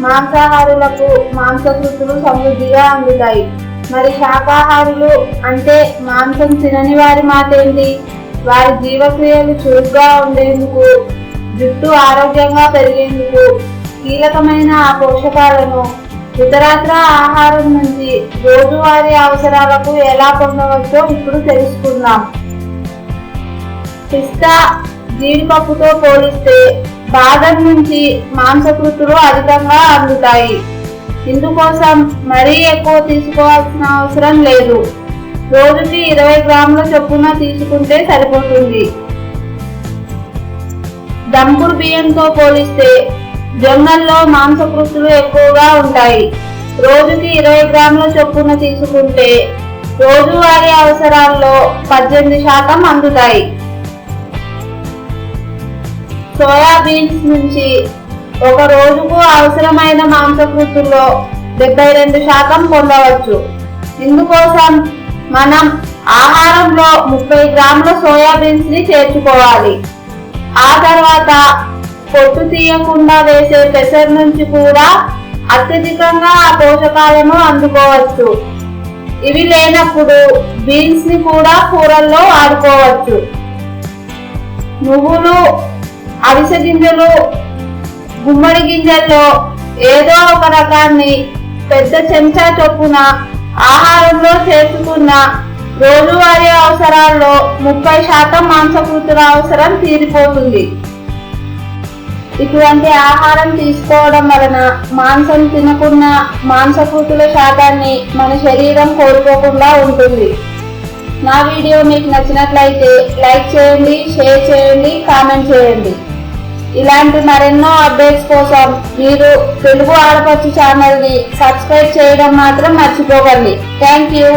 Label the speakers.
Speaker 1: మాంసాహారులకు మాంసకృతులు సమృద్ధిగా అందుతాయి. మరి శాకాహారులు అంటే మాంసం తినని వారి మాట ఏంటి వారి జీవక్రియలు చురుగ్గా ఉండేందుకు జుట్టు ఆరోగ్యంగా పెరిగేందుకు కీలకమైన ఆ పోషకాలను ఇతరత్ర ఆహారం నుంచి రోజువారీ అవసరాలకు ఎలా పొందవచ్చో ఇప్పుడు తెలుసుకుందాం. పిస్తా జీడిపప్పుతో పోలిస్తే బాదం నుంచి మాంసకృతులు అధికంగా అందుతాయి. ఇందుకోసం మరీ ఎక్కువ తీసుకోవాల్సిన అవసరం లేదు. రోజుకి ఇరవై గ్రాముల చొప్పున తీసుకుంటే సరిపోతుంది. దంపుడు బియ్యంతో పోలిస్తే జొన్నల్లో మాంసకృతులు ఎక్కువగా ఉంటాయి. రోజుకి ఇరవై గ్రాముల చొప్పున తీసుకుంటే రోజువారీ అవసరాల్లో పద్దెనిమిది శాతం అందుతాయి. సోయాబీన్స్ నుంచి ఒక రోజుకు అవసరమైన మాంసకృతుల్లో డెబ్బై రెండు శాతం పొందవచ్చు. ఇందుకోసం మనం ఆహారంలో ముప్పై గ్రాముల సోయాబీన్స్ని చేర్చుకోవాలి. ఆ తర్వాత పొట్టు తీయకుండా వేసే పెసర్ నుంచి కూడా అత్యధికంగా ఆ పోషకాలను అందుకోవచ్చు. ఇవి లేనప్పుడు బీన్స్ని కూడా కూరల్లో వాడుకోవచ్చు. నువ్వులు అవిసె గింజలు గుమ్మడి గింజల్లో ఏదో ఒక రకాన్ని పెద్ద చెంచా చొప్పున ఆహారంలో చేసుకున్న రోజువారీ అవసరాల్లో ముప్పై శాతం మాంసకృతుల అవసరం తీరిపోతుంది. ఇటువంటి ఆహారం తీసుకోవడం వలన మాంసం తినకున్న మాంసకృతుల శాతాన్ని మన శరీరం కోల్పోకుండా ఉంటుంది. నా వీడియో మీకు నచ్చినట్లయితే లైక్ చేయండి షేర్ చేయండి కామెంట్ చేయండి. ఇలాంటి మరెన్నో అప్డేట్స్ కోసం మీరు తెలుగు ఆడపచ్చు ఛానల్ని సబ్స్క్రైబ్ చేయడం మాత్రం మర్చిపోకండి. Thank you.